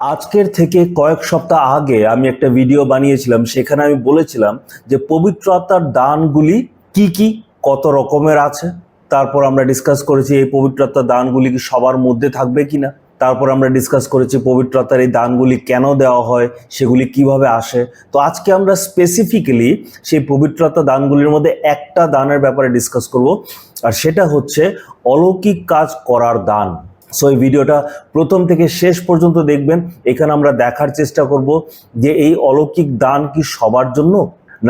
আজকের থেকে কয়েক সপ্তাহ আগে আমি একটা ভিডিও বানিয়েছিলাম, সেখানে আমি বলেছিলাম যে পবিত্র আত্মার দানগুলি কি কি, কত রকমের আছে। তারপর আমরা ডিসকাস করেছি এই পবিত্র আত্মার দানগুলি কি সবার মধ্যে থাকবে কিনা। তারপর আমরা ডিসকাস করেছি পবিত্রতার এই দানগুলি কেন দেওয়া হয়, সেগুলি কীভাবে আসে। তো আজকে আমরা স্পেসিফিক্যালি সেই পবিত্র আত্মার দানগুলির মধ্যে একটা দানের ব্যাপারে ডিসকাস করব, আর সেটা হচ্ছে অলৌকিক কাজ করার দান। সো এই ভিডিওটা প্রথম থেকে শেষ পর্যন্ত দেখবেন। এখানে আমরা দেখার চেষ্টা করব যে এই অলৌকিক দান কি সবার জন্য,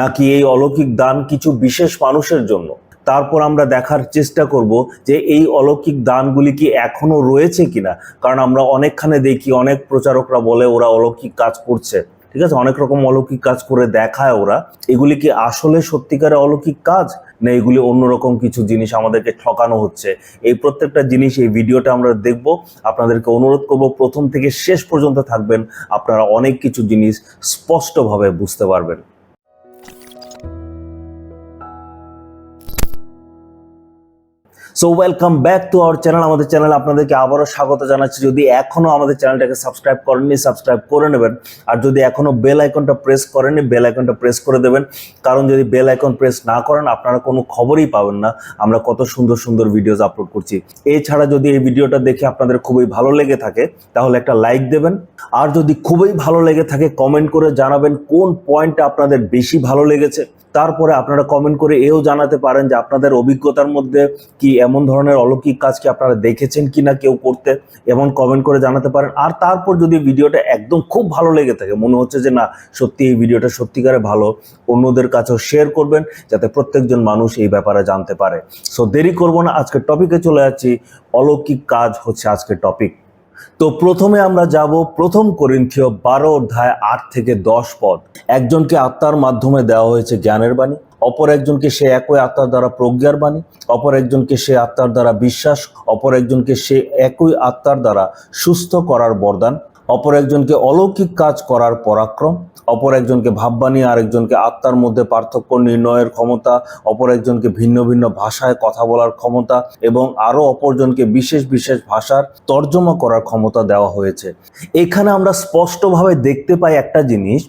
নাকি এই অলৌকিক দান কিছু বিশেষ মানুষের জন্য? তারপর আমরা দেখার চেষ্টা করব যে এই অলৌকিক দানগুলি কি এখনও রয়েছে কিনা। কারণ আমরা অনেকখানে দেখি, অনেক প্রচারকরা বলে ওরা অলৌকিক কাজ করছে। ঠিক আছে? অনেক রকম অলৌকিক কাজ করে দেখায় ওরা। এগুলি কি আসলে সত্যিকারে অলৌকিক কাজ? না এগুলি অন্যরকম কিছু জিনিস আমাদেরকে ঠকানো হচ্ছে। এই প্রত্যেকটা জিনিস এই ভিডিওটা আমরা দেখব। আপনাদেরকে অনুরোধ করব, প্রথম থেকে শেষ পর্যন্ত থাকবেন। আপনারা অনেক কিছু জিনিস স্পষ্টভাবে বুঝতে পারবেন। So welcome back to our channel আমাদের চ্যানেল আপনাদেরকে আবারও স্বাগত জানাচ্ছি। যদি এখনও আমাদের চ্যানেলটাকে সাবস্ক্রাইব করেননি সাবস্ক্রাইব করে নেবেন। আর যদি এখনও বেল আইকনটা প্রেস করেননি বেল আইকনটা প্রেস করে দেবেন। কারণ যদি বেল আইকন প্রেস না করেন, আপনারা কোনো খবরই পাবেন না। আমরা কত সুন্দর সুন্দর ভিডিওস আপলোড করছি। এছাড়া যদি এই ভিডিওটা দেখে আপনাদের খুবই ভালো লেগে থাকে, তাহলে একটা লাইক দেবেন। আর যদি খুবই ভালো লেগে থাকে কমেন্ট করে জানাবেন কোন পয়েন্টটা আপনাদের বেশি ভালো লেগেছে। তারপরে আপনারা কমেন্ট করে এও জানাতে পারেন যে আপনাদের অভিজ্ঞতার মধ্যে কি এমন ধরনের অলৌকিক কাজ কি আপনারা দেখেছেন কি না কেউ করতে এমন কমেন্ট করে জানাতে পারেন। আর তারপর যদি ভিডিওটা একদম খুব ভালো লেগে থাকে, মনে হচ্ছে যে না, সত্যি এই ভিডিওটা সত্যিকারে ভালো, অন্যদের কাছেও শেয়ার করবেন যাতে প্রত্যেকজন মানুষ এই ব্যাপারে জানতে পারে। সো দেরি করব না, আজকের টপিকে চলে যাচ্ছি। অলৌকিক কাজ হচ্ছে আজকের টপিক তো প্রথমে আমরা যাব প্রথম করিন্থীয় বারো অধ্যায় আট থেকে দশ পদ। একজনকে আত্মার মাধ্যমে দেওয়া হয়েছে জ্ঞানের বাণী, অপর একজনকে সে একই আত্মার দ্বারা প্রজ্ঞার বাণী, অপর একজনকে সে আত্মার দ্বারা বিশ্বাস, অপর একজনকে সে একই আত্মার দ্বারা সুস্থ করার বরদান অপর একজনকে অলৌকিক কাজ করার পরাক্রম, অপর একজনকে ভাববাণী আর একজনকে আত্মার মধ্যে পার্থক্য, নির্ণয়ের ক্ষমতা, অপর একজনকে ভিন্ন ভিন্ন ভাষায় কথা বলার ক্ষমতা এবং আরও অপরজনকে বিশেষ বিশেষ ভাষার তর্জমা করার ক্ষমতা দেওয়া হয়েছে। এখানে আমরা স্পষ্টভাবে দেখতে পাই একটা জিনিস,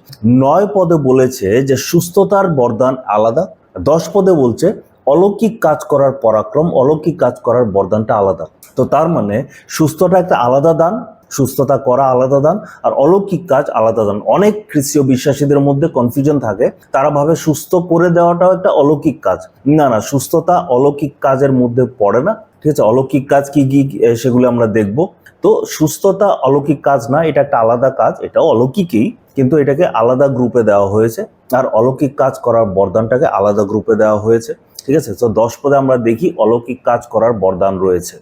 নয় পদে বলেছে যে সুস্থতার বরদান আলাদা, দশ পদে বলছে অলৌকিক কাজ করার পরাক্রম, অলৌকিক কাজ করার বরদানটা আলাদা। তো তার মানে সুস্থটা একটা আলাদা দান সুস্থতা করা আলাদা দান আর অলৌকিক কাজ আলাদা দান। অনেক খ্রিস্টীয় বিশ্বাসীদের মধ্যে কনফিউশন থাকে। তারা ভাবে সুস্থ করে দেওয়াটাও একটা অলৌকিক কাজ। না না, সুস্থতা অলৌকিক কাজের মধ্যে পড়ে না। ঠিক আছে, অলৌকিক কাজ কি কি সেগুলো আমরা দেখব। তো সুস্থতা অলৌকিক কাজ না, এটা একটা আলাদা কাজ, এটাও অলৌকিকই, কিন্তু এটাকে আলাদা গ্রুপে দেওয়া হয়েছে। আর অলৌকিক কাজ করার বরদানটাকে আলাদা গ্রুপে দেওয়া হয়েছে। ঠিক আছে, তো দশ পদে আমরা দেখি অলৌকিক কাজ করার বরদান রয়েছে।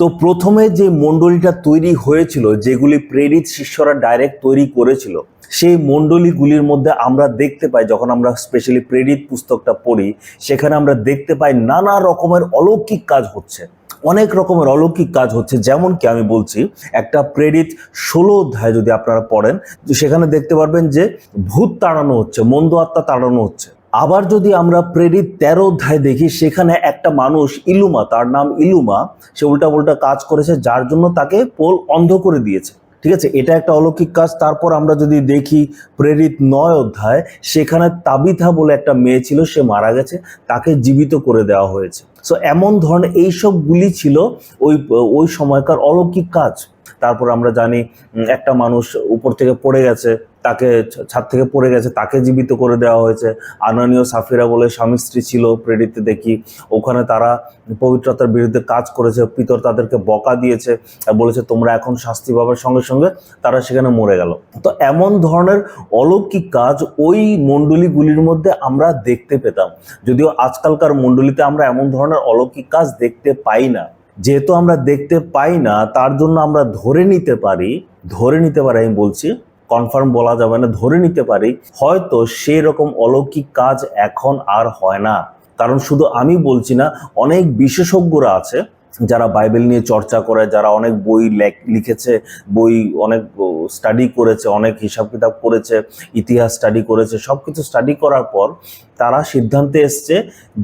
তো প্রথমে যে মণ্ডলীটা তৈরি হয়েছিল, যেগুলি প্রেরিত শিষ্যরা ডাইরেক্ট তৈরি করেছিল, সেই মণ্ডলীগুলির মধ্যে আমরা দেখতে পাই, যখন আমরা স্পেশালি প্রেরিত পুস্তকটা পড়ি, সেখানে আমরা দেখতে পাই নানা রকমের অলৌকিক কাজ হচ্ছে। অনেক রকমের অলৌকিক কাজ হচ্ছে, যেমন কি আমি বলছি, একটা প্রেরিত ষোলো অধ্যায় যদি আপনারা পড়েন সেখানে দেখতে পারবেন যে ভূত তাড়ানো হচ্ছে, মন্দ আত্মা তাড়ানো হচ্ছে। আবার যদি আমরা প্রেরিত তেরো অধ্যায় দেখি, সেখানে একটা মানুষ ইলুমা, তার নাম ইলুমা, সে উল্টা উল্টা কাজ করেছে, যার জন্য তাকে পোল অন্ধ করে দিয়েছে। ঠিক আছে? এটা একটা অলৌকিক কাজ। তারপর আমরা যদি দেখি প্রেরিত নয় অধ্যায়, সেখানে তাবিথা বলে একটা মেয়ে ছিল, সে মারা গেছে, তাকে জীবিত করে দেওয়া হয়েছে। সো এমন ধরনের এইসবগুলি ছিল ওই ওই সময়কার অলৌকিক কাজ। তারপর আমরা জানি একটা মানুষ উপর থেকে পড়ে গেছে তাকে ছাদ থেকে পড়ে গেছে, তাকে জীবিত করে দেওয়া হয়েছে। আনানীয় সাফিরা বলে স্বামী স্ত্রী ছিল, প্রেরিতে দেখি। ওখানে তারা পবিত্রতার বিরুদ্ধে কাজ করেছে, পিতর তাদেরকে বকা দিয়েছে বলেছে, তোমরা এখন শাস্তি পাবার সঙ্গে সঙ্গে তারা সেখানে মরে গেল। তো এমন ধরনের অলৌকিক কাজ ওই মণ্ডলীগুলির মধ্যে আমরা দেখতে পেতাম। যদিও আজকালকার মণ্ডলীতে আমরা এমন ধরনের অলৌকিক কাজ দেখতে পাই না। যেহেতু আমরা দেখতে পাই না, তার জন্য আমরা ধরে নিতে পারি, ধরে নিতে পারি, আমি বলছি কনফার্ম বলা যাবে না, ধরে নিতে পারি, হয়তো সেই রকম অলৌকিক কাজ এখন আর হয় না। কারণ শুধু আমি বলছি না, অনেক বিশেষজ্ঞরা আছে, যারা বাইবেল নিয়ে চর্চা করে, যারা অনেক বই লেখ- লিখেছে, বই অনেক স্টাডি করেছে, অনেক হিসাব কিতাব করেছে, ইতিহাস স্টাডি করেছে সব কিছু স্টাডি করার পর তারা সিদ্ধান্তে এসছে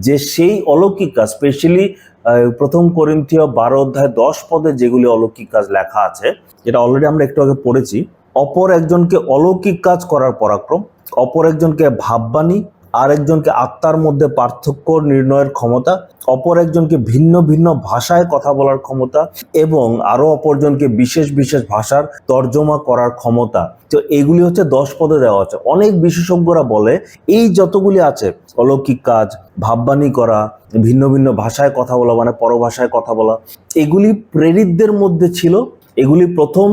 যে সেই অলৌকিক কাজ স্পেশালি প্রথম করিন্থীয় বারো অধ্যায় দশ পদে যেগুলি অলৌকিক কাজ লেখা আছে, যেটা অলরেডি আমরা একটু আগে পড়েছি অপর একজনকে অলৌকিক কাজ করার পরাক্রম, অপর একজনকে ভাববাণী আর একজনকে আত্মার মধ্যে পার্থক্য, নির্ণয়ের ক্ষমতা, অপর একজনকে ভিন্ন ভিন্ন ভাষায় কথা বলার ক্ষমতা এবং আরও অপরজনকে বিশেষ বিশেষ ভাষার তর্জমা করার ক্ষমতা। তো এগুলি হচ্ছে দশ পদে দেওয়া আছে। অনেক বিশেষজ্ঞরা বলে, এই যতগুলি আছে, অলৌকিক কাজ, ভাববাণী করা, ভিন্ন ভিন্ন ভাষায় কথা বলা মানে পরভাষায় কথা বলা, এগুলি প্রেরিতদের মধ্যে ছিল। এগুলি প্রথম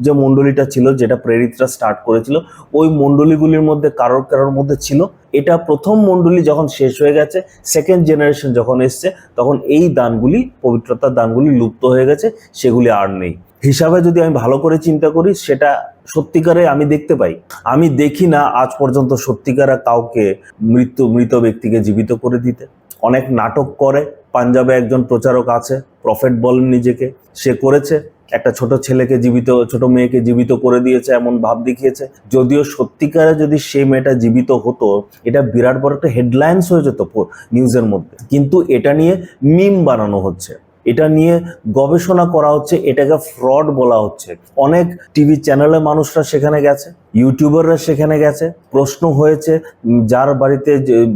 যে মণ্ডলীটা ছিল, যেটা প্রেরিতরা স্টার্ট করেছিল, ওই মণ্ডলীগুলির মধ্যে কারোর কারোর মধ্যে ছিল। এটা প্রথম মণ্ডলী যখন শেষ হয়ে গেছে সেকেন্ড জেনারেশন যখন এসছে, তখন এই দানগুলি পবিত্রতার দানগুলি লুপ্ত হয়ে গেছে, সেগুলি আর নেই। হিসাবে যদি আমি ভালো করে চিন্তা করি, সেটা সত্যিকারে আমি দেখতে পাই। আমি দেখি না আজ পর্যন্ত সত্যিকারা কাউকে মৃত্যু, মৃত ব্যক্তিকে জীবিত করে দিতে। অনেক নাটক করে পাঞ্জাবে একজন প্রচারক আছে, প্রফেট বলেন নিজেকে। সে করেছে, একটা ছোট ছেলেকে জীবিত, ছোট মেয়েকে জীবিত করে দিয়েছে, এমন ভাব দেখিয়েছে। যদিও সত্যিকারে যদি সেই মেয়েটা জীবিত হতো, এটা বিরাট বড় একটা হেডলাইন্স হয়ে যেত নিউজের মধ্যে। কিন্তু এটা নিয়ে মিম বানানো হচ্ছে। এটা নিয়ে গবেষণা করা হচ্ছে, এটাকে ফ্রড বলা হচ্ছে। অনেক টিভি চ্যানেলে মানুষরা সেখানে গেছে, ইউটিউবাররা সেখানে গেছে, প্রশ্ন হয়েছে, যার বাড়িতে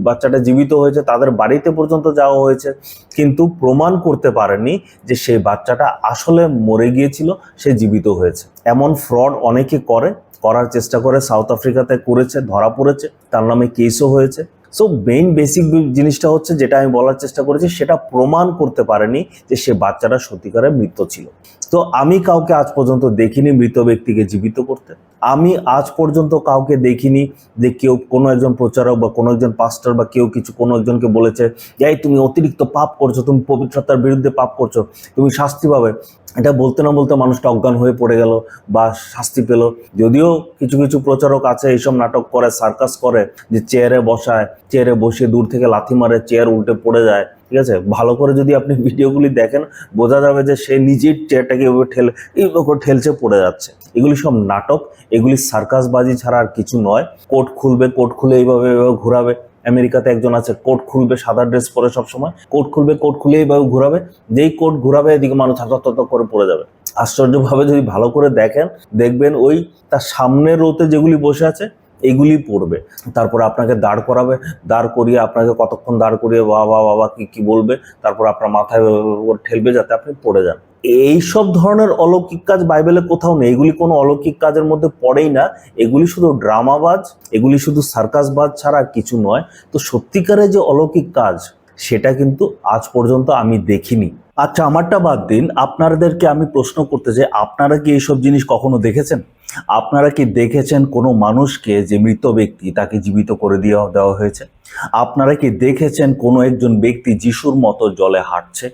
বাচ্চাটা জীবিত হয়েছে, তাদের বাড়িতে পর্যন্ত যাওয়া হয়েছে, কিন্তু প্রমাণ করতে পারেনি যে সেই বাচ্চাটা আসলে মরে গিয়েছিল, সে জীবিত হয়েছে। এমন ফ্রড অনেকে করে, করার চেষ্টা করে, সাউথ আফ্রিকাতে করেছে, ধরা পড়েছে, তার নামে কেসও হয়েছে। সো মেইন বেসিক জিনিসটা হচ্ছে যেটা আমি বলার চেষ্টা করেছি, সেটা প্রমাণ করতে পারেনি যে সে বাচ্চাটা সত্যিকারের মৃত ছিল। তো আমি কাউকে আজ পর্যন্ত দেখিনি মৃত ব্যক্তিকে জীবিত করতে। আমি আজ পর্যন্ত কাউকে দেখিনি যে কেউ কোনো একজন প্রচারক বা কোনো একজন পাস্টার বা কেউ কিছু কোনো একজনকে বলেছে যে তুমি অতিরিক্ত পাপ করছ, তুমি পবিত্রতার বিরুদ্ধে পাপ করছ, তুমি শাস্তি পাবে। এটা বলতে না বলতে মানুষটা অজ্ঞান হয়ে পড়ে গেল বা শাস্তি পেল। যদিও কিছু কিছু প্রচারক আছে এইসব নাটক করে, সার্কাস করে, যে চেয়ারে বসায়, চেয়ারে বসে দূর থেকে লাথি মারে, চেয়ার উল্টে পড়ে যায়, ঠিক আছে? ভালো করে যদি আপনি ভিডিওগুলি দেখেন, বোঝা যাবে যে সে নিজের চেয়ারটাকে এভাবে ঠেলে এইভাবে ঠেলছে, পড়ে যাচ্ছে। এগুলি সব নাটক, এগুলি সার্কাসবাজি ছাড়া আর কিছু নয়। কোট খুলবে কোট খুলে এইভাবে এইভাবে ঘোরাবে। আমেরিকাতে একজন আছে, কোট খুলবে, সাদা ড্রেস পরে সবসময়। কোট খুলবে, কোট খুলে এইভাবে ঘোরাবে। যেই কোট ঘোরাবে, এদিকে মানুষ হাত করে পড়ে যাবে। আশ্চর্যভাবে যদি ভালো করে দেখেন, দেখবেন ওই তার সামনের রোতে যেগুলি বসে আছে, এগুলি পড়বে। তারপর আপনাকে দাঁড় করাবে, দাঁড় করিয়ে আপনাকে কতক্ষণ দাঁড় করিয়ে বাবা বাবা কি কি বলবে? তারপর আপনার মাথায় ঠেলবে যাতে আপনি পড়ে যান। এই সব ধরনের অলৌকিক কাজ বাইবেলে কোথাও নেই। এগুলি কোনো অলৌকিক কাজের মধ্যে পড়েই না। এগুলি শুধু ড্রামাবাজ, এগুলি শুধু সার্কাসবাজ ছাড়া কিছু নয়। তো সত্যিকারের যে অলৌকিক কাজ, সেটা কিন্তু আজ পর্যন্ত আমি দেখিনি। আচ্ছা আমারটা বাদ দিন। আপনাদেরকে আমি প্রশ্ন করতে চাই, আপনারা কি এইসব জিনিস কখনো দেখেছেন? আপনারা কি দেখেছেন কোনো মানুষকে যে মৃত ব্যক্তি তাকে জীবিত করে দেওয়া দেওয়া হয়েছে? আপনারা কি দেখেছেন কোনো একজন ব্যক্তি যিশুর মতো জলে হাঁটছে?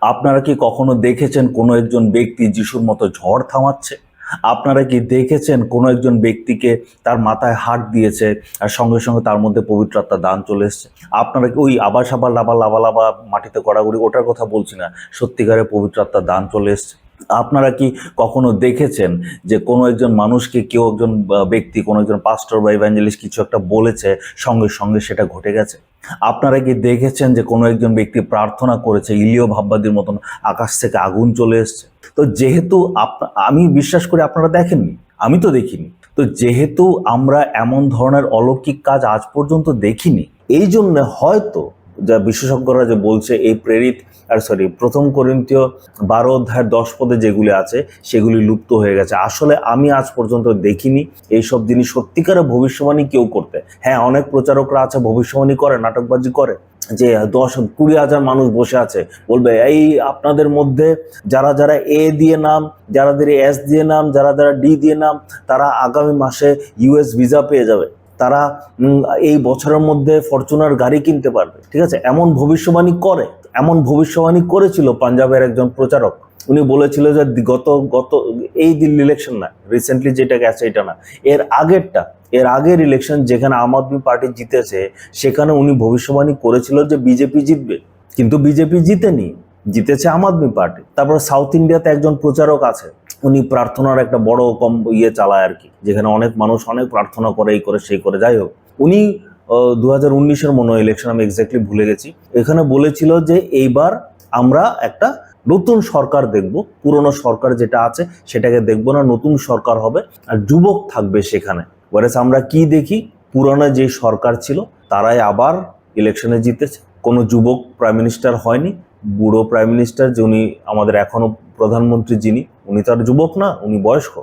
আপনারা কি কখনো দেখেছেন কোনো একজন ব্যক্তি যিশুর মতো ঝড় থামাচ্ছে? আপনারা কি দেখেছেন কোনো একজন ব্যক্তিকে তার মাথায় হাত দিয়েছে আর সঙ্গে সঙ্গে তার মধ্যে পবিত্র আত্মার দান চলে এসছে? আপনারা কি ওই আবার সাবার লাবা লাবা লাবা মাটিতে গড়াগড়ি, ওটার কথা বলছি না। সত্যিকারের পবিত্র আত্মার দান চলে এসছে। আপনারা কি কখনো দেখেছেন যে কোনো একজন মানুষকে কেউ একজন ব্যক্তি, কোনো একজন পাস্টর বা ইভ্যাঞ্জেলিস্ট কিছু একটা বলেছে, সঙ্গে সঙ্গে সেটা ঘটে গেছে? আপনারা কি দেখেছেন যে কোনো একজন ব্যক্তি প্রার্থনা করেছে, ইলিও ভাববাদীর মতন আকাশ থেকে আগুন চলে এসছে? তো যেহেতু আমি বিশ্বাস করি আপনারা দেখেননি, আমি তো দেখিনি। তো যেহেতু আমরা এমন ধরনের অলৌকিক কাজ আজ পর্যন্ত দেখিনি এই জন্য হয়তো যা বিশেষজ্ঞরা যে বলছে, এই প্রেরিত, আর সরি প্রথম করিন্তীয় বারো অধ্যায়ের দশ পদে যেগুলি আছে, সেগুলি লুপ্ত হয়ে গেছে। আসলে আমি আজ পর্যন্ত দেখিনি এইসব জিনিস সত্যিকারে ভবিষ্যবাণী কেউ করতে। হ্যাঁ অনেক প্রচারকরা আছে, ভবিষ্যবাণী করে, নাটকবাজি করে, যে দশ, কুড়ি হাজার মানুষ বসে আছে, বলবে, এই আপনাদের মধ্যে যারা যারা এ দিয়ে নাম, যারা যারা এস দিয়ে নাম, যারা যারা ডি দিয়ে নাম, তারা আগামী মাসে ইউএস ভিসা পেয়ে যাবে। তারা এই বছরের মধ্যে ফরচুনার গাড়ি কিনতে পারবে, ঠিক আছে? এমন ভবিষ্যবাণী করে, এমন ভবিষ্যবাণী করেছিল পাঞ্জাবের একজন প্রচারক। উনি বলেছিল যে গত গত, এই দিল্লি ইলেকশন না রিসেন্টলি যেটা গেছে এটা না, এর আগেরটা, এর আগের ইলেকশন যেখানে আম আদমি পার্টি জিতেছে, সেখানে উনি ভবিষ্যবাণী করেছিল যে বিজেপি জিতবে। কিন্তু বিজেপি জিতেনি, জিতেছে আম আদমি পার্টি। তারপর সাউথ ইন্ডিয়াতে একজন প্রচারক আছে উনি প্রার্থনার একটা বড় কম ইয়ে চালায় আর কি, যেখানে অনেক মানুষ অনেক প্রার্থনা করে, এই করে, সেই করে, যাই হোক। উনি দু হাজার উনিশের মনে হয় ইলেকশন আমি এক্স্যাক্টলি ভুলে গেছি। এখানে বলেছিল যে এইবার আমরা একটা নতুন সরকার দেখব, পুরনো সরকার যেটা আছে সেটাকে দেখব না, নতুন সরকার হবে আর যুবক থাকবে সেখানে। ওয়ারেস আমরা কি দেখি? পুরনো যে সরকার ছিল, তারাই আবার ইলেকশনে জিতেছে। কোনো যুবক প্রাইম মিনিস্টার হয়নি বুড়ো প্রাইম মিনিস্টার যিনি আমাদের এখনও প্রধানমন্ত্রী যিনি, উনি তো আর যুবক না, উনি বয়স্ক।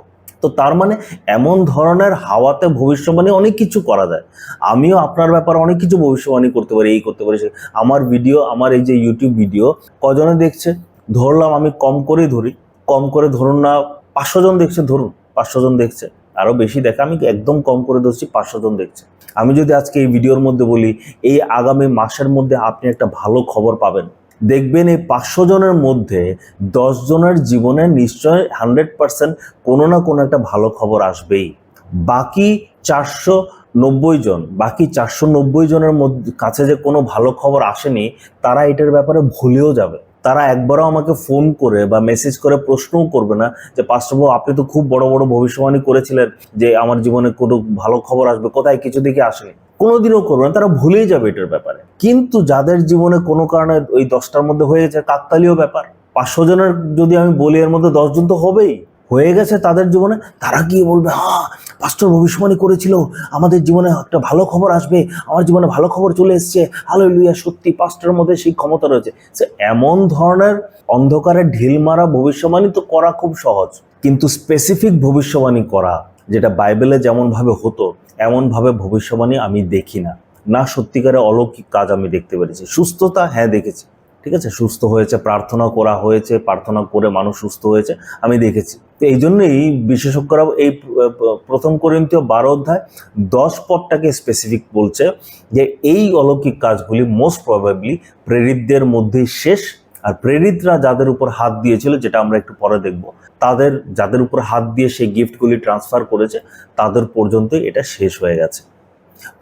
তো তার মানে এমন ধরনের হাওয়াতে ভবিষ্যবাণী অনেক কিছু করা যায়। আমিও আপনার ব্যাপারে অনেক কিছু ভবিষ্যবাণী করতে পারি, এই করতে পারি আমার ভিডিও আমার এই যে ইউটিউব ভিডিও কজনে দেখছে? ধরলাম আমি কম করে ধরি। কম করে ধরুন না, পাঁচশো জন দেখছে, ধরুন, পাঁচশো জন দেখছে। আরও বেশি দেখে আমি একদম কম করে ধরছি, পাঁচশো জন দেখছে। আমি যদি আজকে এই ভিডিওর মধ্যে বলি, এই আগামী মাসের মধ্যে আপনি একটা ভালো খবর পাবেন। দেখবেন এই পাঁচশো জনের মধ্যে দশ জনের জীবনে নিশ্চয় হান্ড্রেড পারসেন্ট কোনো না কোনো একটা ভালো খবর আসবেই। বাকি চারশো নব্বই জন, বাকি চারশো নব্বই জনের মধ্যে কাছে যে কোনো ভালো খবর আসেনি, তারা এটার ব্যাপারে ভুলেও যাবে। তারা একবারও আমাকে ফোন করে বা মেসেজ করে প্রশ্নও করবে না যে পাশ্চাত্য আপনি তো খুব বড় বড় ভবিষ্যবাণী করেছিলেন যে, আমার জীবনে কোনো ভালো খবর আসবে, কোথায় কিছু দিকে আসেনি। কোনোদিনও করবে না, তারা ভুলেই যাবে এটার ব্যাপারে। কিন্তু যাদের জীবনে কোনো কারণে ওই দশটার মধ্যে হয়ে গেছে কাকতালীয় ব্যাপার। পাঁচশো জনের যদি আমি বলি, এর মধ্যে দশজন তো হবেই। হয়ে গেছে তাদের জীবনে, তারা গিয়ে বলবে হ্যাঁ পাঁচটার ভবিষ্যবাণী করেছিল, আমাদের জীবনে একটা ভালো খবর আসবে, আমার জীবনে ভালো খবর চলে এসছে হালো লুইয়া সত্যি পাঁচটার মধ্যে সেই ক্ষমতা রয়েছে। সে এমন ধরনের অন্ধকারে ঢিল মারা ভবিষ্যবাণী তো করা খুব সহজ। কিন্তু স্পেসিফিক ভবিষ্যবাণী করা, যেটা বাইবেলে যেমনভাবে হতো, এমনভাবে ভবিষ্যবাণী আমি দেখি না। না সত্যিকারে অলৌকিক কাজ আমি দেখতে পেরেছি। সুস্থতা হ্যাঁ দেখেছি। ঠিক আছে? সুস্থ হয়েছে, প্রার্থনা করা হয়েছে, প্রার্থনা করে মানুষ সুস্থ হয়েছে, আমি দেখেছি। তো এই জন্যই বিশেষজ্ঞরা এই প্রথম করিন্তীয় বারো অধ্যায় দশ পদটাকে স্পেসিফিক বলছে যে এই অলৌকিক কাজগুলি মোস্ট প্রবাবলি প্রেরিতদের মধ্যেই শেষ, আর প্রেরিতরা যাদের উপর হাত দিয়েছিল, যেটা আমরা একটু পরে দেখব, তাদের, যাদের উপর হাত দিয়ে সেই গিফটগুলি ট্রান্সফার করেছে, তাদের পর্যন্ত এটা শেষ হয়ে গেছে।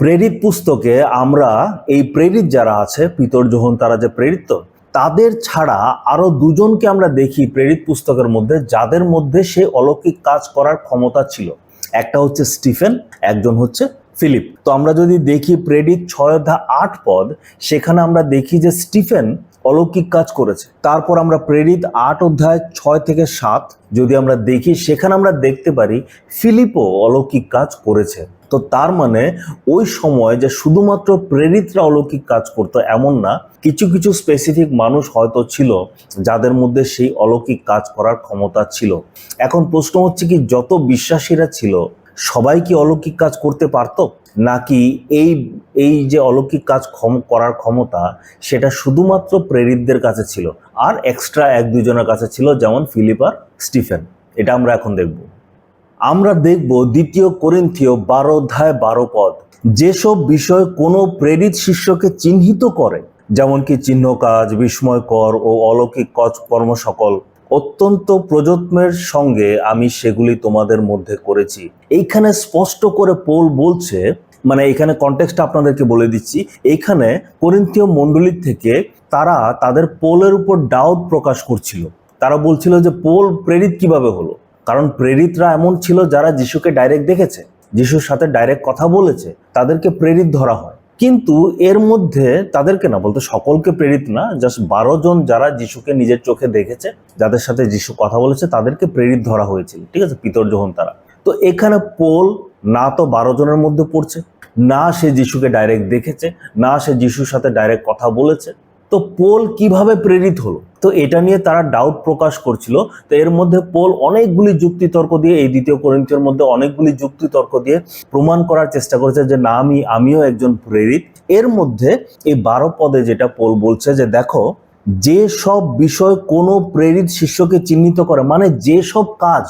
প্রেরিত পুস্তকে আমরা, এই প্রেরিত যারা আছে, পিতর যোহন তারা যে প্রেরিত তাদের ছাড়া আরও দুজনকে আমরা দেখি প্রেরিত পুস্তকের মধ্যে, যাদের মধ্যে সে অলৌকিক কাজ করার ক্ষমতা ছিল। একটা হচ্ছে স্টিফেন, একজন হচ্ছে ফিলিপ। তো আমরা যদি দেখি প্রেরিত ছয় অধ্যায় আট পদ, সেখানে আমরা দেখি যে স্টিফেন অলৌকিক কাজ করেছে। তারপর আমরা প্রেরিত আট অধ্যায় ছয় থেকে সাত যদি আমরা দেখি, সেখানে আমরা দেখতে পারি ফিলিপও অলৌকিক কাজ করেছে। তো তার মানে ওই সময় যে শুধুমাত্র প্রেরিতরা অলৌকিক কাজ করতো এমন না, কিছু কিছু স্পেসিফিক মানুষ হয়তো ছিল যাদের মধ্যে সেই অলৌকিক কাজ করার ক্ষমতা ছিল। এখন প্রশ্ন হচ্ছে কি, যত বিশ্বাসীরা ছিল, সবাই কি অলৌকিক কাজ করতে পারতো? নাকি এই এই যে অলৌকিক কাজ করার ক্ষমতা, সেটা শুধুমাত্র প্রেরিতদের কাছে ছিল? আর এক্সট্রা এক দুজনের কাছে ছিল, যেমন ফিলিপ আর স্টিফেন। এটা আমরা এখন দেখব। আমরা দেখব দ্বিতীয় করিন্থীয় বারো অধ্যায় বারো পদ। যেসব বিষয় কোনো প্রেরিত শিষ্যকে চিহ্নিত করে, যেমন কি চিহ্ন কাজ বিস্ময়কর ও অলৌকিক কর্ম সকল, অত্যন্ত প্রযত্নের সঙ্গে আমি সেগুলি তোমাদের মধ্যে করেছি। এইখানে স্পষ্ট করে পোল বলছে মানে এখানে কন্টেক্সটটা আপনাদেরকে বলে দিচ্ছি, এইখানে করিন্থীয় মণ্ডলীর থেকে তারা তাদের পোলের উপর ডাউট প্রকাশ করছিল। তারা বলছিল যে পোল প্রেরিত কীভাবে হলো? কারণ প্রেরিতরা এমন ছিল যারা যিশুকে ডাইরেক্ট দেখেছে, যিশুর সাথে ডাইরেক্ট কথা বলেছে, তাদেরকে প্রেরিত ধরা হয়। কিন্তু এর মধ্যে তাদেরকে না, বলতে সকলকে প্রেরিত না জাস্ট বারো জন যারা যিশুকে নিজের চোখে দেখেছে, যাদের সাথে যিশু কথা বলেছে, তাদেরকে প্রেরিত ধরা হয়েছিল, ঠিক আছে? পিতর যখন তারা। তো এখানে পোল না তো বারো জনের মধ্যে পড়ছে, না সে যিশুকে ডাইরেক্ট দেখেছে, না সে যিশুর সাথে ডাইরেক্ট কথা বলেছে তো পোল কীভাবে প্রেরিত হলো? তো এটা নিয়ে তারা ডাউট প্রকাশ করছিল। তো এর মধ্যে পোল অনেকগুলি যুক্তিতর্ক দিয়ে, এই দ্বিতীয় করিন্থের মধ্যে অনেকগুলি যুক্তিতর্ক দিয়ে প্রমাণ করার চেষ্টা করেছে যে, না, আমি, আমিও একজন প্রেরিত। এর মধ্যে এই বারো পদে যেটা পোল বলছে যে, দেখো, যে সব বিষয় কোনো প্রেরিত শিষ্যকে চিহ্নিত করে মানে যে সব কাজ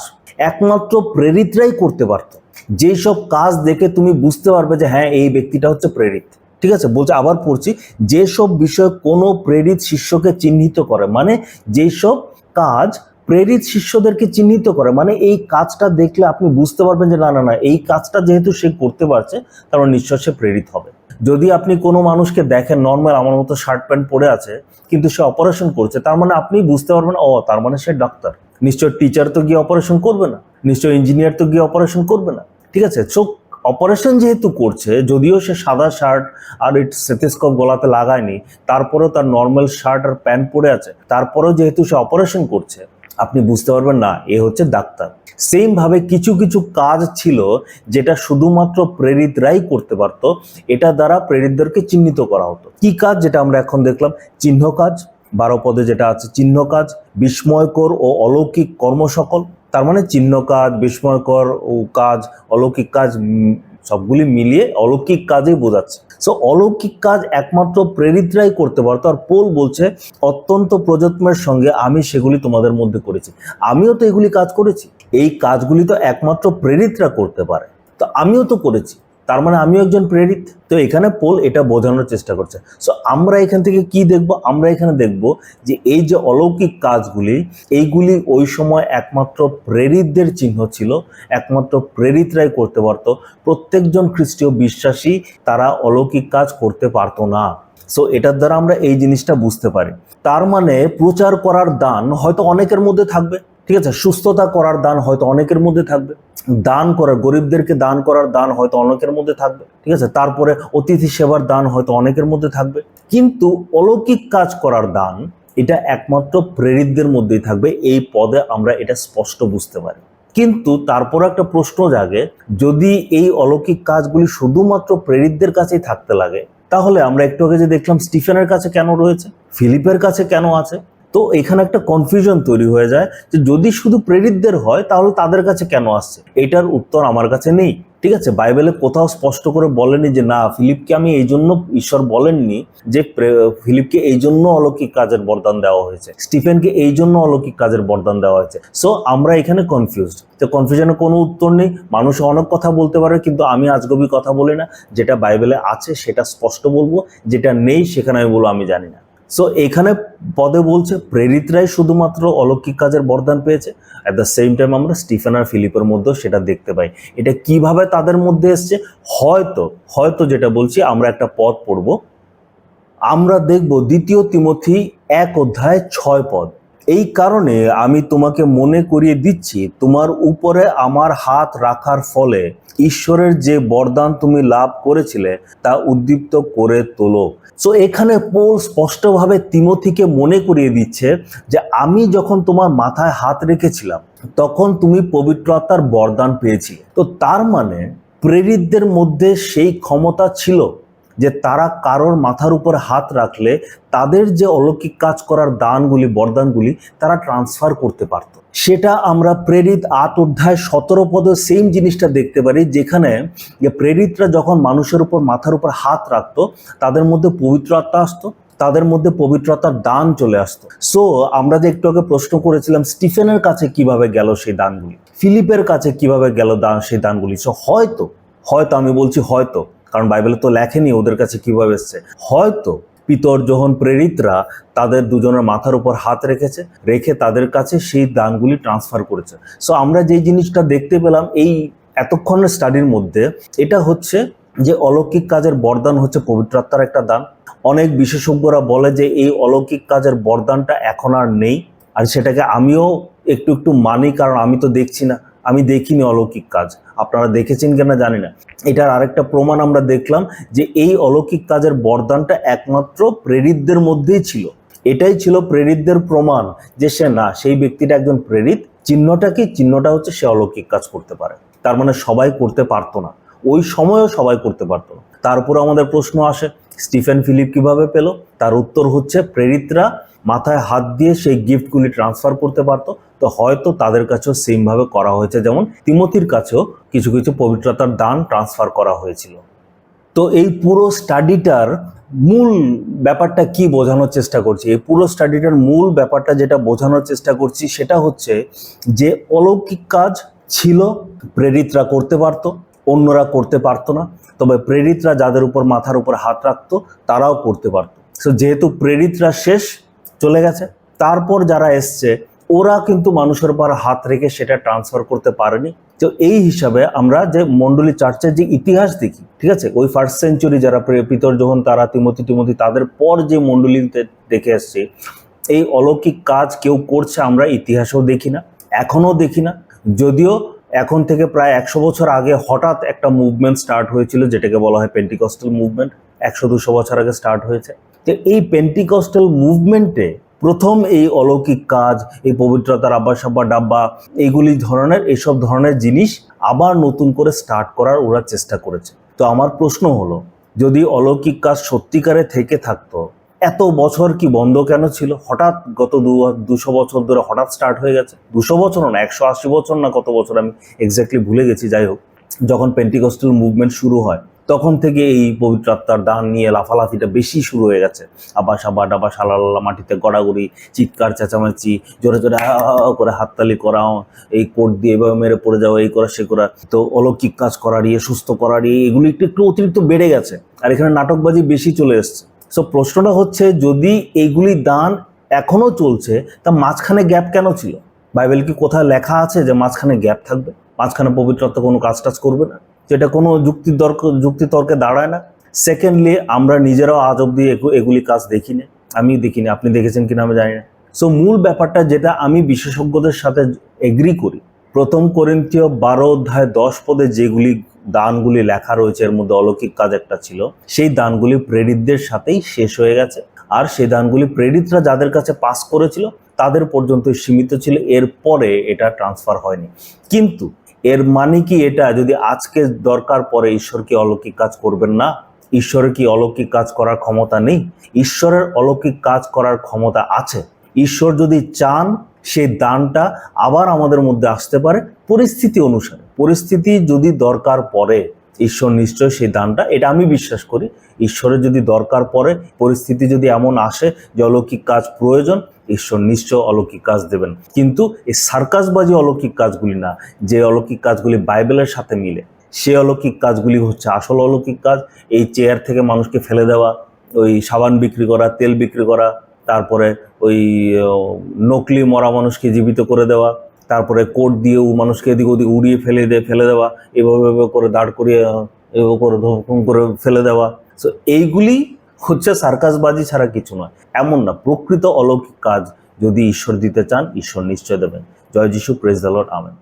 একমাত্র প্রেরিতরাই করতে পারতো। যেই সব কাজ দেখে তুমি বুঝতে পারবে যে হ্যাঁ এই ব্যক্তিটা হচ্ছে প্রেরিত। ঠিক আছে? বলছে, আবার পড়ছি, যেসব বিষয় কোনো প্রেরিত শিষ্যকে চিহ্নিত করে মানে যেসব কাজ প্রেরিত শিষ্যদেরকে চিহ্নিত করে মানে এই কাজটা দেখলে আপনি বুঝতে পারবেন যে না না না, এই কাজটা যেহেতু সে করতে পারছে কারণ নিশ্চয় সে প্রেরিত হবে। যদি আপনি কোনো মানুষকে দেখেন নর্মাল আমার মতো শার্ট প্যান্ট পরে আছে, কিন্তু সে অপারেশন করছে, তার মানে আপনি বুঝতে পারবেন, ও, তার মানে সে ডাক্তার নিশ্চয় টিচার তো গিয়ে অপারেশন করবে না, নিশ্চয় ইঞ্জিনিয়ার তো গিয়ে অপারেশন করবে না, ঠিক আছে? চোখ অপারেশন যেহেতু করছে, যদিও সে সাদা শার্ট আর ইট সেথেস্কোপ গলাতে লাগায়নি, তারপরেও তার নর্মাল শার্ট আর প্যান্ট পরে আছে, তারপরেও যেহেতু সে অপারেশন করছে, আপনি বুঝতে পারবেন না, এ হচ্ছে ডাক্তার। সেম ভাবে কিছু কিছু কাজ ছিল যেটা শুধুমাত্র প্রেরিতরাই করতে পারতো, এটা দ্বারা প্রেরিতদেরকে চিহ্নিত করা হতো। কি কাজ যেটা আমরা এখন দেখলাম? চিহ্ন কাজ, বারো পদে যেটা আছে, চিহ্ন কাজ, বিস্ময়কর ও অলৌকিক কর্ম সকল তার মানে চিহ্ন কাজ, বিস্ময়কর ও কাজ, অলৌকিক কাজ সবগুলি মিলিয়ে অলৌকিক কাজই বোঝাচ্ছে। সো অলৌকিক কাজ একমাত্র প্রেরিতরাই করতে পারতো। আর পোল বলছে, অত্যন্ত প্রযত্নের সঙ্গে আমি সেগুলি তোমাদের মধ্যে করেছি। আমিও তো এগুলি কাজ করেছি। এই কাজগুলি তো একমাত্র প্রেরিতরা করতে পারে। তো আমিও তো করেছি। তার মানে আমিও একজন প্রেরিত। তো এখানে পোল এটা বোঝানোর চেষ্টা করছে। সো আমরা এখান থেকে কি দেখব? আমরা এখানে দেখব যে এই যে অলৌকিক কাজগুলি, এইগুলি ওই সময় একমাত্র প্রেরিতদের চিহ্ন ছিল, একমাত্র প্রেরিতরাই করতে পারত। প্রত্যেকজন খ্রিস্টীয় বিশ্বাসী তারা অলৌকিক কাজ করতে পারতো না। সো এটার দ্বারা আমরা এই জিনিসটা বুঝতে পারি। তার মানে প্রচার করার দান হয়তো অনেকের মধ্যে থাকবে। ঠিক আছে, সুস্থতা করার দান হয়তো অনেকের মধ্যে থাকবে, দান করার, গরিবদেরকে দান করার দান হয়তো অনেকের মধ্যে থাকবে, ঠিক আছে, তারপরে অতিথি সেবার দান হয়তো অনেকের মধ্যে থাকবে, কিন্তু অলৌকিক কাজ করার দান, এটা একমাত্র প্রেরিতদের মধ্যেই থাকবে, এই পদে আমরা এটা স্পষ্ট বুঝতে পারি। কিন্তু তারপর একটা প্রশ্ন জাগে, যদি এই অলৌকিক কাজগুলি শুধুমাত্র প্রেরিতদের কাছেই থাকতে লাগে, তাহলে আমরা একটু আগে যে দেখলাম স্টিফেনের কাছে কেন রয়েছে, ফিলিপের কাছে কেন আছে? তো এখানে একটা কনফিউশন তৈরি হয়ে যায় যে যদি শুধু প্রেরিতদের হয়, তাহলে তাদের কাছে কেন আসছে? এটার উত্তর আমার কাছে নেই, ঠিক আছে? বাইবেলে কোথাও স্পষ্ট করে বলেনি যে, না, ফিলিপকে আমি এই জন্য ঈশ্বর বলেননি যে ফিলিপকে এই জন্য অলৌকিক কাজের বরদান দেওয়া হয়েছে। স্টিফেনকে এই জন্য অলৌকিক কাজের বরদান দেওয়া হয়েছে। সো আমরা এখানে কনফিউজড তো কনফিউশনের কোনো উত্তর নেই। মানুষ অনেক কথা বলতে পারে, কিন্তু আমি আজগবি কথা বলি না। যেটা বাইবেলে আছে, সেটা স্পষ্ট বলব। যেটা নেই, সেখানে আমি বলব, আমি জানি না। সো এখানে পদে বলছে, প্রেরিতরাই শুধুমাত্র অলৌকিক কাজের বরদান পেয়েছে। অ্যাট দ্য সেম টাইম আমরা স্টিফেন আর ফিলিপের মধ্যেও সেটা দেখতে পাই। এটা কীভাবে তাদের মধ্যে এসছে? হয়তো হয়তো যেটা বলছি, আমরা একটা পদ পড়ব। আমরা দেখব দ্বিতীয় তিমথি এক অধ্যায় ছয় পদ। এই কারণে আমি তোমাকে মনে করিয়ে দিচ্ছি, তোমার উপরে আমার হাত রাখার ফলে ঈশ্বরের যে বরদান তুমি লাভ করেছিলে, তা উদ্দীপ্ত করে তোলো। সো এখানে পোল স্পষ্টভাবে তিমথিকে মনে করিয়ে দিচ্ছে যে, আমি যখন তোমার মাথায় হাত রেখেছিলাম, তখন তুমি পবিত্র আত্মার বরদান পেয়েছিলে। তো তার মানে প্রেরিতদের মধ্যে সেই ক্ষমতা ছিল যে, তারা কারোর মাথার উপর হাত রাখলে তাদের যে অলৌকিক কাজ করার দানগুলি, বরদানগুলি, তারা ট্রান্সফার করতে পারত। সেটা আমরা প্রেরিত আট অধ্যায় সতেরো পদে সেম জিনিসটা দেখতে পারি, যেখানে যে প্রেরিতরা যখন মানুষের উপর, মাথার উপর হাত রাখতো, তাদের মধ্যে পবিত্র আত্মা আসতো, তাদের মধ্যে পবিত্রতার দান চলে আসতো। সো আমরা যে একটু আগে প্রশ্ন করেছিলাম, স্টিফেনের কাছে কীভাবে গেল সেই দানগুলি? ফিলিপের কাছে কীভাবে গেল দান সেই দানগুলি? সো হয়তো হয়তো, আমি বলছি হয়তো, কারণ বাইবেলে তো লেখেনি ওদের কাছে কীভাবে এসছে। হয়তো পিতর যখন প্রেরিতরা তাদের দুজনের মাথার উপর হাত রেখেছে, রেখে তাদের কাছে সেই দানগুলি ট্রান্সফার করেছে। সো আমরা যে জিনিসটা দেখতে পেলাম এই এতক্ষণের স্টাডির মধ্যে, এটা হচ্ছে যে অলৌকিক কাজের বরদান হচ্ছে পবিত্র আত্মার একটা দান। অনেক বিশেষজ্ঞরা বলে যে এই অলৌকিক কাজের বরদানটা এখন আর নেই। আর সেটাকে আমিও একটু একটু মানি, কারণ আমি তো দেখছি না। আমি দেখিনি অলৌকিক কাজ। আপনারা দেখেছেন কিনা জানি না। এটার আরেকটা প্রমাণ আমরা দেখলাম যে এই অলৌকিক কাজের বরদানটা একমাত্র প্রেরিতদের মধ্যেই ছিল। এটাই ছিল প্রেরিতদের প্রমাণ যে সে না, সেই ব্যক্তিটা একজন প্রেরিত। চিহ্নটা কি? চিহ্নটা হচ্ছে সে অলৌকিক কাজ করতে পারে। তার মানে সবাই করতে পারতো না। ওই সময়ও সবাই করতে পারতো না। তারপরে আমাদের প্রশ্ন আসে, স্টিফেন ফিলিপ কীভাবে পেল? তার উত্তর হচ্ছে, প্রেরিতরা মাথায় হাত দিয়ে সেই গিফটগুলি ট্রান্সফার করতে পারতো। তো হয়তো তাদের কাছেও সেমভাবে করা হয়েছে। যেমন তিমতির কাছেও কিছু কিছু পবিত্রতার দান ট্রান্সফার করা হয়েছিল। তো এই পুরো স্টাডিটার মূল ব্যাপারটা কি বোঝানোর চেষ্টা করছি? এই পুরো স্টাডিটার মূল ব্যাপারটা যেটা বোঝানোর চেষ্টা করছি সেটা হচ্ছে যে অলৌকিক কাজ ছিল, প্রেরিতরা করতে পারতো, অন্যরা করতে পারতো না। তবে প্রেরিতরা যাদের উপর মাথার উপর হাত রাখতো, তারাও করতে পারতো। তো যেহেতু প্রেরিতরা শেষ চলে গেছে, তারপর যারা এসছে ওরা কিন্তু মানুষের উপর হাত রেখে সেটা ট্রান্সফার করতে পারেনি। তো এই হিসাবে আমরা যে মন্ডলী চার্চের যে ইতিহাস দেখি, ঠিক আছে? ওই ফার্স্ট সেঞ্চুরি যারা পিতর যখন তারা তিমতি তিমতি তাদের পর যে মন্ডলীতে দেখে আসছে এই অলৌকিক কাজ কেউ করছে আমরা ইতিহাসেও দেখি না এখনও দেখি না। যদিও এখন থেকে প্রায় একশো বছর আগে হঠাৎ একটা মুভমেন্ট স্টার্ট হয়েছিল, যেটাকে বলা হয় পেন্টিকস্টাল মুভমেন্ট একশো, দুশো বছর আগে স্টার্ট হয়েছে। তো এই পেন্টিকস্টাল মুভমেন্টে প্রথম এই অলৌকিক কাজ, এই পবিত্রতার আব্বা সাব্বা ডাব্বা, এইগুলি ধরনের এইসব ধরনের জিনিস আবার নতুন করে স্টার্ট করার ওরা চেষ্টা করেছে। তো আমার প্রশ্ন হলো, যদি অলৌকিক কাজ সত্যিকারে থেকে থাকতো, এত বছর কি বন্ধ কেন ছিল? হঠাৎ গত দু, দুশো বছর ধরে হঠাৎ স্টার্ট হয়ে গেছে? দুশো বছর না একশো আশি বছর না কত বছর, আমি এক্স্যাক্টলি ভুলে গেছি, যাই হোক। যখন পেন্টিকস্টাল মুভমেন্ট শুরু হয় তখন থেকে এই পবিত্র আত্মার দান নিয়ে লাফালাফিটা বেশি শুরু হয়ে গেছে। আবার সাবা ডাবা সালাল্লা মাটিতে গড়াগড়ি, চিৎকার, চেঁচামেচি, জোরে জোরে করে হাততালি করা, এই কোট দিয়ে এভাবে মেরে পড়ে যাওয়া, এই করা, সে করা। তো অলৌকিক কাজ করার ইয়ে সুস্থ করার ইয়ে এগুলি একটু একটু অতিরিক্ত বেড়ে গেছে। আর এখানে নাটকবাজি বেশি চলে এসছে। সো প্রশ্নটা হচ্ছে, যদি এইগুলি দান এখনও চলছে, তা মাঝখানে গ্যাপ কেন ছিল? বাইবেল কি কোথায় লেখা আছে যে মাঝখানে গ্যাপ থাকবে? মাঝখানে পবিত্রত্ব কোনো কাজ টাজ করবে না? যেটা কোনো যুক্তি তর্ক, যুক্তি তর্কে দাঁড়ায় না। সেকেন্ডলি আমরা নিজেরাও আজ অব্দি এগু- এগুলি কাজ দেখিনি। আমি দেখিনি, আপনি দেখেছেন কিনা আমি জানি না। সো মূল ব্যাপারটা যেটা, আমি বিশেষজ্ঞদের সাথে এগ্রি করি। প্রথম করিন্থীয় বারো অধ্যায় দশ পদে যেগুলি দানগুলি লেখা রয়েছে, এর মধ্যে অলৌকিক কাজ একটা ছিল, সেই দানগুলি প্রেরিতদের সাথেই শেষ হয়ে গেছে। আর সেই দানগুলি প্রেরিতরা যাদের কাছে পাস করেছিল, তাদের পর্যন্ত সীমিত ছিল। এরপরে এটা ট্রান্সফার হয়নি। কিন্তু এর মানে কি এটা? যদি আজকে দরকার পরে ঈশ্বর কি অলৌকিক কাজ করবেন না, ঈশ্বরের কি অলৌকিক কাজ করার ক্ষমতা নেই? ঈশ্বরের অলৌকিক কাজ করার ক্ষমতা আছে। ঈশ্বর যদি চান, সেই দানটা আবার আমাদের মধ্যে আসতে পারে পরিস্থিতি অনুসারে। পরিস্থিতি যদি দরকার পড়ে ঈশ্বর নিশ্চয় সেই দানটা, এটা আমি বিশ্বাস করি। ঈশ্বরের যদি দরকার পড়ে, পরিস্থিতি যদি এমন আসে যে অলৌকিক কাজ প্রয়োজন, ঈশ্বর নিশ্চয় অলৌকিক কাজ দেবেন। কিন্তু এই সার্কাসবাজি অলৌকিক কাজগুলি না, যে অলৌকিক কাজগুলি বাইবেলের সাথে মিলে সে অলৌকিক কাজগুলি হচ্ছে আসল অলৌকিক কাজ। এই চেয়ার থেকে মানুষকে ফেলে দেওয়া, ওই সাবান বিক্রি করা, তেল বিক্রি করা, তারপরে ওই নকলি মরা মানুষকে জীবিত করে দেওয়া তারপরে কোট দিয়ে মানুষকে এদিক ওদিক উড়িয়ে ফেলে দিয়ে ফেলে দেওয়া, এভাবে এভাবে করে দাঁড় করিয়ে, এভাবে করে ধুম করে ফেলে দেওয়া। সো এইগুলি হচ্ছে সার্কাসবাজি ছাড়া কিছু নয়। এমন না, প্রকৃত অলৌকিক কাজ যদি ঈশ্বর দিতে চান, ঈশ্বর নিশ্চয় দেবেন। জয় যিশু প্রেস লর্ড আমেন